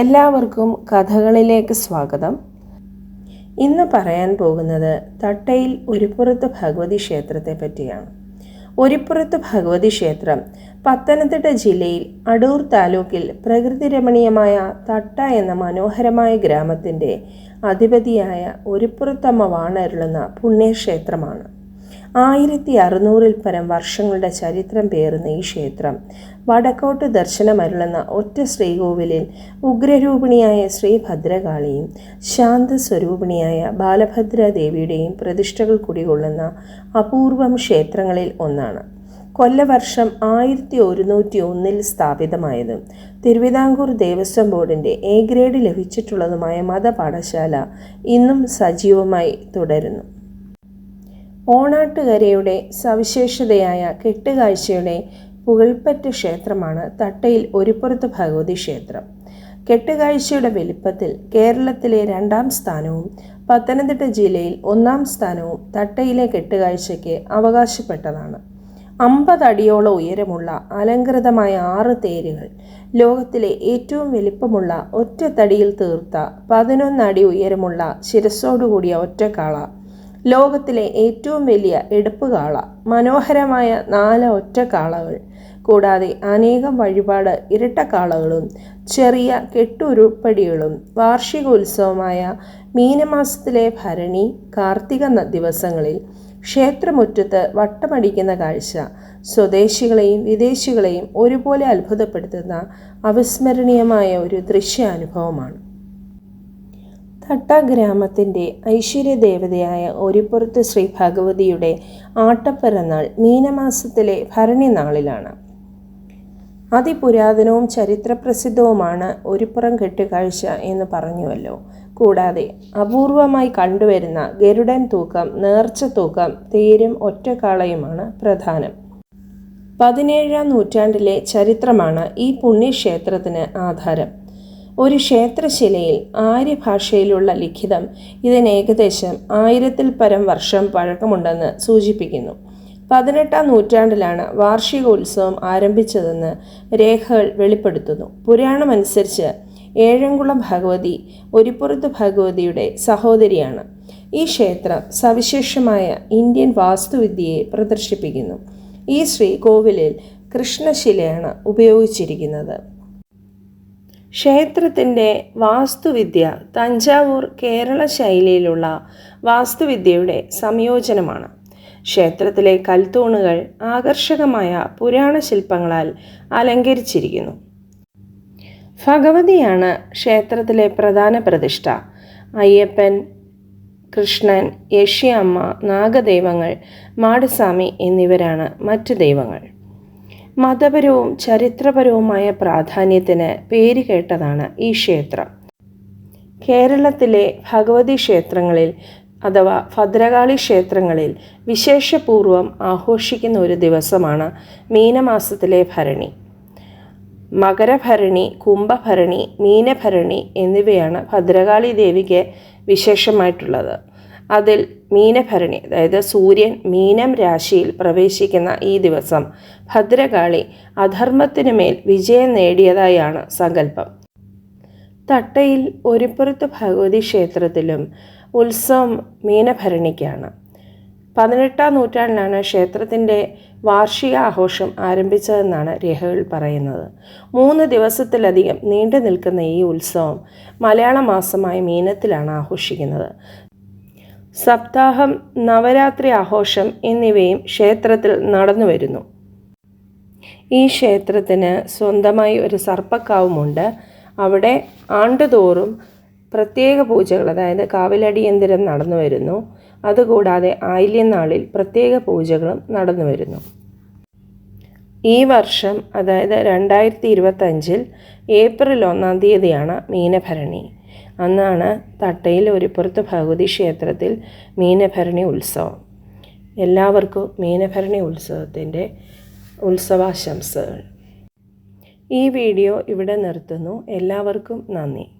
എല്ലാവർക്കും കഥകളിലേക്ക് സ്വാഗതം. ഇന്ന് പറയാൻ പോകുന്നത് തട്ടയിൽ ഒരുപുറത്ത് ഭഗവതി ക്ഷേത്രത്തെ പറ്റിയാണ്. ഒരുപുറത്ത് ഭഗവതി ക്ഷേത്രം പത്തനംതിട്ട ജില്ലയിൽ അടൂർ താലൂക്കിൽ പ്രകൃതി രമണീയമായ തട്ട എന്ന മനോഹരമായ ഗ്രാമത്തിന്റെ അധിപതിയായ ഒരുപുറത്തമ്മ വാണരുളുന്ന പുണ്യക്ഷേത്രമാണ്. ആയിരത്തി അറുന്നൂറിൽ പരം വർഷങ്ങളുടെ ചരിത്രം പേറുന്ന ഈ ക്ഷേത്രം. വടക്കോട്ട് ദർശനമരുളുന്ന ഒറ്റ ശ്രീകോവിലിൽ ഉഗ്രരൂപിണിയായ ശ്രീ ഭദ്രകാളിയും ശാന്തസ്വരൂപിണിയായ ബാലഭദ്ര ദേവിയുടെയും പ്രതിഷ്ഠകൾ കുടികൊള്ളുന്ന അപൂർവം ക്ഷേത്രങ്ങളിൽ ഒന്നാണ്. കൊല്ലവർഷം ആയിരത്തി ഒരുന്നൂറ്റി ഒന്നിൽ സ്ഥാപിതമായതും തിരുവിതാംകൂർ ദേവസ്വം ബോർഡിന്റെ എ ഗ്രേഡ് ലഭിച്ചിട്ടുള്ളതുമായ മതപാഠശാല ഇന്നും സജീവമായി തുടരുന്നു. ഓണാട്ടുകരയുടെ സവിശേഷതയായ കെട്ടുകാഴ്ചയുടെ പുകൾപ്പറ്റ ക്ഷേത്രമാണ് തട്ടയിൽ ഒരുപുറത്ത് ഭഗവതി ക്ഷേത്രം. കെട്ടുകാഴ്ചയുടെ വലിപ്പത്തിൽ കേരളത്തിലെ രണ്ടാം സ്ഥാനവും പത്തനംതിട്ട ജില്ലയിൽ ഒന്നാം സ്ഥാനവും തട്ടയിലെ കെട്ടുകാഴ്ചയ്ക്ക് അവകാശപ്പെട്ടതാണ്. അമ്പത് അടിയോളം ഉയരമുള്ള അലങ്കൃതമായ ആറ് തേരുകൾ ലോകത്തിലെ ഏറ്റവും വലിപ്പമുള്ള ഒറ്റത്തടിയിൽ തീർത്ത പതിനൊന്നടി ഉയരമുള്ള ശിരസോടുകൂടിയ ഒറ്റക്കാള ലോകത്തിലെ ഏറ്റവും വലിയ എടുപ്പുകാള മനോഹരമായ നാല് ഒറ്റക്കാളകൾ. കൂടാതെ അനേകം വഴിപാട് ഇരട്ടക്കാളകളും ചെറിയ കെട്ടുരുപ്പടികളും വാർഷികോത്സവമായ മീനമാസത്തിലെ ഭരണി കാർത്തിക ദിവസങ്ങളിൽ ക്ഷേത്രമുറ്റത്ത് വട്ടമടിക്കുന്ന കാഴ്ച സ്വദേശികളെയും വിദേശികളെയും ഒരുപോലെ അത്ഭുതപ്പെടുത്തുന്ന അവിസ്മരണീയമായ ഒരു ദൃശ്യാനുഭവമാണ്. തട്ട ഗ്രാമത്തിന്റെ ഐശ്വര്യദേവതയായ ഒരുപുറത്ത് ശ്രീ ഭഗവതിയുടെ ആട്ടപ്പിറന്നാൾ മീനമാസത്തിലെ ഭരണി നാളിലാണ് അതിപുരാതനവും ചരിത്രപ്രസിദ്ധവുമാണ് ഒരുപുറം കെട്ടുകാഴ്ച എന്ന് പറഞ്ഞുവല്ലോ. കൂടാതെ അപൂർവമായി കണ്ടുവരുന്ന ഗരുഡൻ തൂക്കം നേർച്ച തൂക്കം തേരും ഒറ്റക്കാളയുമാണ് പ്രധാനം. പതിനേഴാം നൂറ്റാണ്ടിലെ ചരിത്രമാണ് ഈ പുണ്യക്ഷേത്രത്തിന് ആധാരം. ഒരു ക്ഷേത്രശിലയിൽ ആര്യഭാഷയിലുള്ള ലിഖിതം ഇതിന് ഏകദേശം ആയിരത്തിൽ പരം വർഷം പഴക്കമുണ്ടെന്ന് സൂചിപ്പിക്കുന്നു. പതിനെട്ടാം നൂറ്റാണ്ടിലാണ് വാർഷികോത്സവം ആരംഭിച്ചതെന്ന് രേഖകൾ വെളിപ്പെടുത്തുന്നു. പുരാണമനുസരിച്ച് ഏഴംകുളം ഭഗവതി ഒരുപുറത്ത് ഭഗവതിയുടെ സഹോദരിയാണ്. ഈ ക്ഷേത്രം സവിശേഷമായ ഇന്ത്യൻ വാസ്തുവിദ്യയെ പ്രദർശിപ്പിക്കുന്നു. ഈ ശ്രീകോവിലിൽ കൃഷ്ണശിലയാണ് ഉപയോഗിച്ചിരിക്കുന്നത്. ക്ഷേത്രത്തിന്റെ വാസ്തുവിദ്യ തഞ്ചാവൂർ കേരള ശൈലിയിലുള്ള വാസ്തുവിദ്യയുടെ സംയോജനമാണ്. ക്ഷേത്രത്തിലെ കൽത്തൂണുകൾ ആകർഷകമായ പുരാണ ശില്പങ്ങളാൽ അലങ്കരിച്ചിരിക്കുന്നു. ഭഗവതിയാണ് ക്ഷേത്രത്തിലെ പ്രധാന പ്രതിഷ്ഠ. അയ്യപ്പൻ കൃഷ്ണൻ യക്ഷിയമ്മ നാഗദൈവങ്ങൾ മാടസ്വാമി എന്നിവരാണ് മറ്റു ദൈവങ്ങൾ. മതപരവും ചരിത്രപരവുമായ പ്രാധാന്യത്തിന് പേരുകേട്ടതാണ് ഈ ക്ഷേത്രം. കേരളത്തിലെ ഭഗവതി ക്ഷേത്രങ്ങളിൽ അഥവാ ഭദ്രകാളി ക്ഷേത്രങ്ങളിൽ വിശേഷപൂർവം ആഘോഷിക്കുന്ന ഒരു ദിവസമാണ് മീനമാസത്തിലെ ഭരണി. മകരഭരണി കുംഭഭരണി മീനഭരണി എന്നിവയാണ് ഭദ്രകാളി ദേവിക്ക് വിശേഷമായിട്ടുള്ളത്. അതിൽ മീനഭരണി അതായത് സൂര്യൻ മീനം രാശിയിൽ പ്രവേശിക്കുന്ന ഈ ദിവസം ഭദ്രകാളി അധർമ്മത്തിനു മേൽ വിജയം നേടിയതായാണ് സങ്കല്പം. തട്ടയിൽ ഒരുപുറത്ത് ഭഗവതി ക്ഷേത്രത്തിലും ഉത്സവം മീനഭരണിക്കാണ്. പതിനെട്ടാം നൂറ്റാണ്ടിലാണ് ക്ഷേത്രത്തിന്റെ വാർഷിക ആഘോഷം ആരംഭിച്ചതെന്നാണ് രേഖകൾ പറയുന്നത്. മൂന്ന് ദിവസത്തിലധികം നീണ്ടു നിൽക്കുന്ന ഈ ഉത്സവം മലയാള മാസമായ മീനത്തിലാണ് ആഘോഷിക്കുന്നത്. സപ്താഹം നവരാത്രി ആഘോഷം എന്നിവയും ക്ഷേത്രത്തിൽ നടന്നു വരുന്നു. ഈ ക്ഷേത്രത്തിന് സ്വന്തമായി ഒരു സർപ്പക്കാവുമുണ്ട്. അവിടെ ആണ്ടുതോറും പ്രത്യേക പൂജകൾ അതായത് കാവിലടിയന്തിരം നടന്നു വരുന്നു. അതുകൂടാതെ ആയില്യനാളിൽ പ്രത്യേക പൂജകളും നടന്നു വരുന്നു. ഈ വർഷം അതായത് രണ്ടായിരത്തി ഇരുപത്തഞ്ചിൽ ഏപ്രിൽ ഒന്നാം തീയതിയാണ് മീനഭരണി. അന്നാണ് തട്ടയിൽ ഒരുപുറത്ത് ഭഗവതി ക്ഷേത്രത്തിൽ മീനഭരണി ഉത്സവം. എല്ലാവർക്കും മീനഭരണി ഉത്സവത്തിന്റെ ഉത്സവാശംസകൾ. ഈ വീഡിയോ ഇവിടെ നിർത്തുന്നു. എല്ലാവർക്കും നന്ദി.